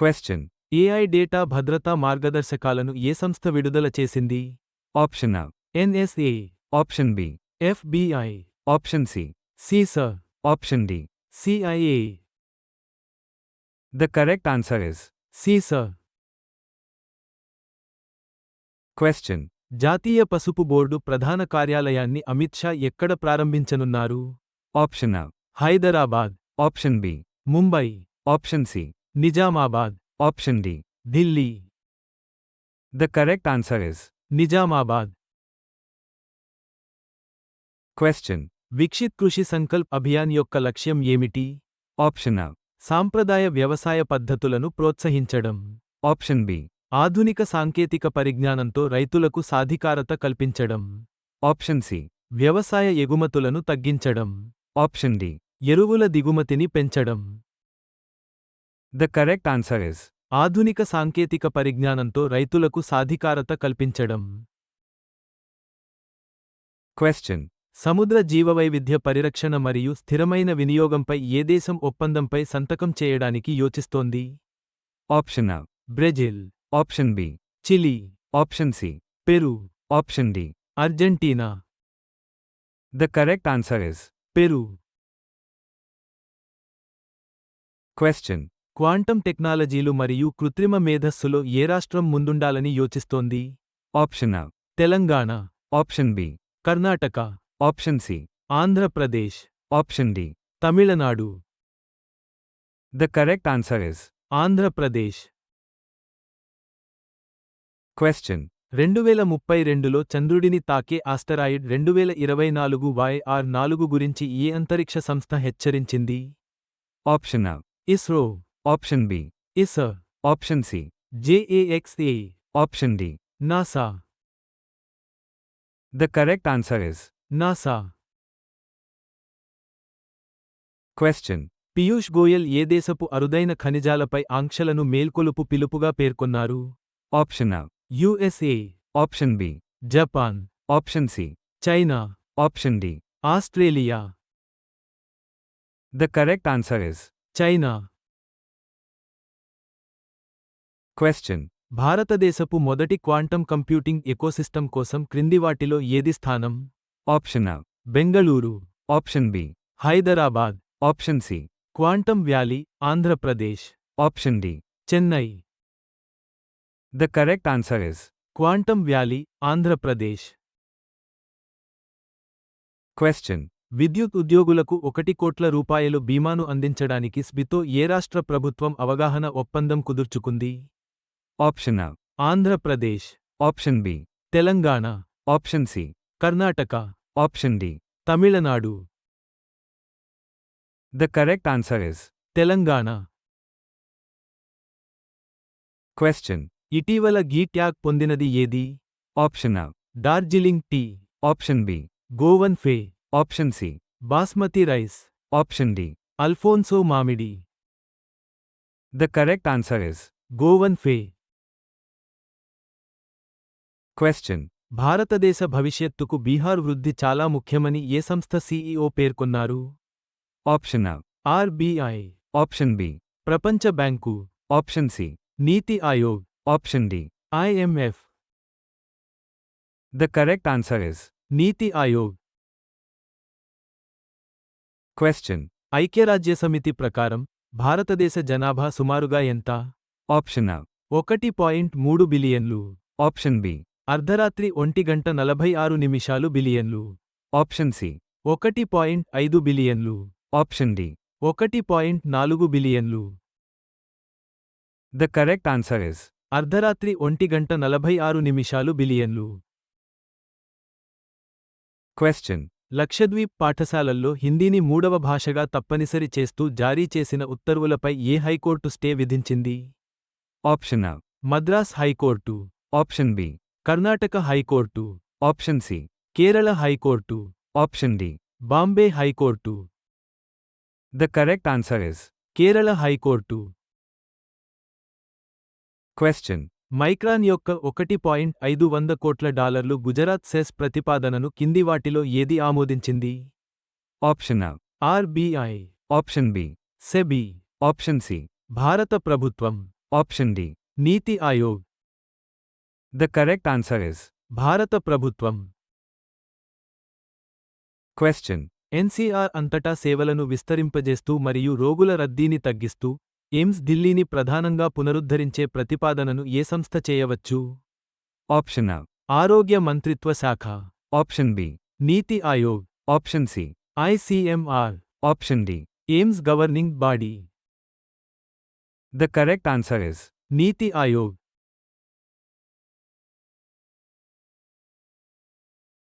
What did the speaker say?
Question AI data భద్రతా మార్గదర్శకాలను ఏ సంస్థ విడుదల చేసింది? Option A NSA option B FBI option C CISA option D CIA the correct answer is CISA question జాతీయ పసుపు బోర్డు ప్రధాన కార్యాలయాన్ని అమిత్ షా ఎక్కడ ప్రారంభించనున్నారు? Option A Hyderabad. Option B Mumbai. Option C Nizamabad. Option D Delhi. The correct answer is Nizamabad. Question Viksit Krishi Sankalp Abhiyan యొక్క లక్ష్యం ఏమిటి? Option ఆ సాంప్రదాయ వ్యవసాయ పద్ధతులను ప్రోత్సహించడం. ఆప్షన్ బి ఆధునిక సాంకేతిక పరిజ్ఞానంతో రైతులకు సాధికారత కల్పించడం. ఆప్షన్ సి వ్యవసాయ ఎగుమతులను తగ్గించడం. ఆప్షన్ డి ఎరువుల దిగుమతిని పెంచడం. ద కరెక్ట్ ఆన్సర్ ఇస్ ఆధునిక సాంకేతిక పరిజ్ఞానంతో రైతులకు సాధికారత కల్పించడం. క్వశ్చన్ సముద్ర జీవవైవిధ్య పరిరక్షణ మరియు స్థిరమైన వినియోగంపై ఏ దేశం ఒప్పందంపై సంతకం చేయడానికి యోచిస్తోంది? Option A Brazil. Option B Chile. Option C Peru. Option D Argentina. The correct answer is Peru. Question quantum టెక్నాలజీలు మరియు కృత్రిమ మేధస్సులో ఏ రాష్ట్రం ముందుండాలని యోచిస్తోంది? Option A Telangana. Option B Karnataka. Option C Andhra Pradesh. Option D Tamil Nadu. The correct answer is Andhra Pradesh. Question రెండు వేల ముప్పై రెండులో చంద్రుడిని తాకే ఆస్టరాయిడ్ రెండు వేల ఇరవై నాలుగు వైఆర్ నాలుగు గురించి ఏ అంతరిక్ష సంస్థ హెచ్చరించింది. Option option B ISRO option C JAXA option D NASA the correct answer is NASA question Piyush Goyal ఏ దేశపు అరుదైన ఖనిజాలపై ఆంక్షలను మేల్కొలుపు పిలుపుగా పేర్కొన్నారు? Option A USA option B Japan option C China option D Australia the correct answer is China question. భారతదేశపు మొదటి quantum computing ecosystem కోసం క్రింది వాటిలో ఏది స్థానం? Option A Bengaluru. Option B Hyderabad. Option C quantum valley Andhra Pradesh. Option D Chennai. The correct answer is quantum valley Andhra Pradesh. Question. విద్యుత్ ఉద్యోగులకు ఒకటి కోట్ల రూపాయలు బీమాను అందించడానికి స్బితో ఏ రాష్ట్ర ప్రభుత్వం అవగాహన ఒప్పందం కుదుర్చుకుంది? Option A Andhra Pradesh option B Telangana option C Karnataka option D Tamil Nadu the correct answer is Telangana question ఇటీవల గీ ట్యాగ్ పొందినది ఏది option A Darjeeling tea option B Goan ఫే option C basmati rice option D Alphonso మామిడి the correct answer is Goan ఫే question. భారతదేశ భవిష్యత్తుకు బీహార్ వృద్ధి చాలా ముఖ్యమని ఏ సంస్థ సీఈఓ పేర్కొన్నారు? Option A RBI. Option B ప్రపంచ bank. Option C NITI Aayog. Option D IMF the correct answer is NITI Aayog. Question ఐక్యరాజ్యసమితి ప్రకారం భారతదేశ జనాభా సుమారుగా ఎంత? ఆప్షన్ ఆ ఒకటి పాయింట్ మూడు బిలియన్లు. ఆప్షన్ బి అర్ధరాత్రి ఒంటి గంట నలభై ఆరు నిమిషాలు బిలియన్లు. Option C. ఒకటి పాయింట్ ఐదు బిలియన్లు. Option D. ఒకటి పాయింట్ నాలుగు బిలియన్లు. The correct answer is. అర్ధరాత్రి ఒంటి గంట నలభై ఆరు నిమిషాలు బిలియన్లు. క్వశ్చన్. లక్షద్వీప్ పాఠశాలల్లో హిందీని మూడవ భాషగా తప్పనిసరి చేస్తూ జారీ చేసిన ఉత్తర్వులపై ఏ హైకోర్టు స్టే విధించింది? Option A Madras high court. Option B. Karnataka high court option C Kerala high court option D Bombay high court. The correct answer is Kerala high court. Question. Micron యొక్క ఒకటి point ఐదు వంద కోట్ల డాలర్లు Gujarat cess ప్రతిపాదనను కింది వాటిలో ఏది ఆమోదించింది? Option A RBI option B SEBI option C భారత ప్రభుత్వం option D NITI Aayog. The correct answer is. భారత ప్రభుత్వం Question. ఎన్సీఆర్ అంతటా సేవలను విస్తరింపజేస్తూ మరియు రోగుల రద్దీని తగ్గిస్తూ ఎయిమ్స్ ఢిల్లీని ప్రధానంగా పునరుద్ధరించే ప్రతిపాదనను ఏ సంస్థ చేయవచ్చు A. ఆరోగ్య మంత్రిత్వ శాఖ Option B. NITI Aayog Option C. ICMR Option D. AIIMS governing body The correct answer is. NITI Aayog